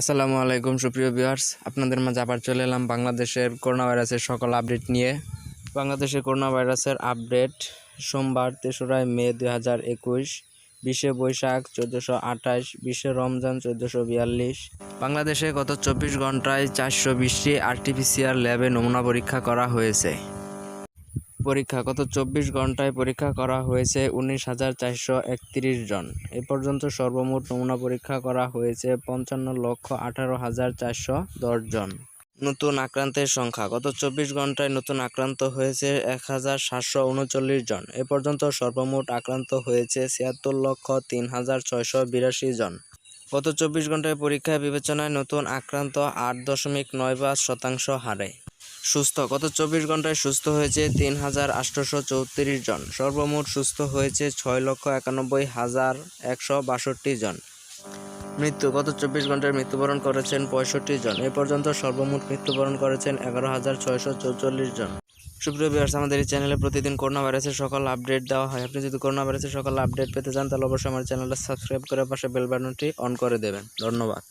আসসালামু আলাইকুম, সুপ্রিয় ভিউয়ার্স। আপনাদের মাঝে আবার চলে এলাম বাংলাদেশের করোনা ভাইরাসের সকল আপডেট নিয়ে। বাংলাদেশের করোনা ভাইরাসের আপডেট সোমবার তেসরাই মে দুই হাজার একুশ, বিশে বৈশাখ চোদ্দোশো আঠাশ, বিশে রমজান চোদ্দোশো বিয়াল্লিশ। বাংলাদেশে গত চব্বিশ ঘন্টায় চারশো বিশটি আরটিপিসিআর ল্যাবে নমুনা পরীক্ষা করা হয়েছে। পরীক্ষা, গত চব্বিশ ঘন্টায় পরীক্ষা করা হয়েছে উনিশ হাজার চারশো একত্রিশ জন। এ পর্যন্ত সর্বমোট নমুনা পরীক্ষা করা হয়েছে পঞ্চান্ন লক্ষ আঠারো হাজার চারশো দশ জন। নতুন আক্রান্তের সংখ্যা, গত চব্বিশ ঘন্টায় নতুন আক্রান্ত হয়েছে এক হাজার সাতশো উনচল্লিশ জন। এ পর্যন্ত সর্বমোট আক্রান্ত হয়েছে ছিয়াত্তর লক্ষ তিন হাজার ছয়শো বিরাশি জন। গত চব্বিশ ঘন্টায় পরীক্ষা বিবেচনায় নতুন আক্রান্ত আট দশমিক নয় পাঁচ শতাংশ হারে। সুস্থ। গত চব্বিশ ঘন্টায় সুস্থ হয়েছে তিন হাজার আটশোশো চৌত্রিশ জন। সর্বমোট সুস্থ হয়েছে ছয় লক্ষ একানব্বই হাজার একশো বাষট্টি জন। মৃত্যু, গত চব্বিশ ঘন্টায় মৃত্যুবরণ করেছেন পঁয়ষট্টি জন। এ পর্যন্ত সর্বমোট মৃত্যুবরণ করেছেন এগারো হাজার ছয়শো চৌচল্লিশ জন। সুপ্রিয় ভিউয়ার্স আমাদের এই চ্যানেলে প্রতিদিন করোনা ভাইরাসের সকল আপডেট দেওয়া হয়। আপনি যদি করোনা ভাইরাসের সকল আপডেট পেতে চান, তাহলে অবশ্যই আমার চ্যানেলটা সাবস্ক্রাইব করে পাশে বেল বাটনটি অন করে দেবেন। ধন্যবাদ।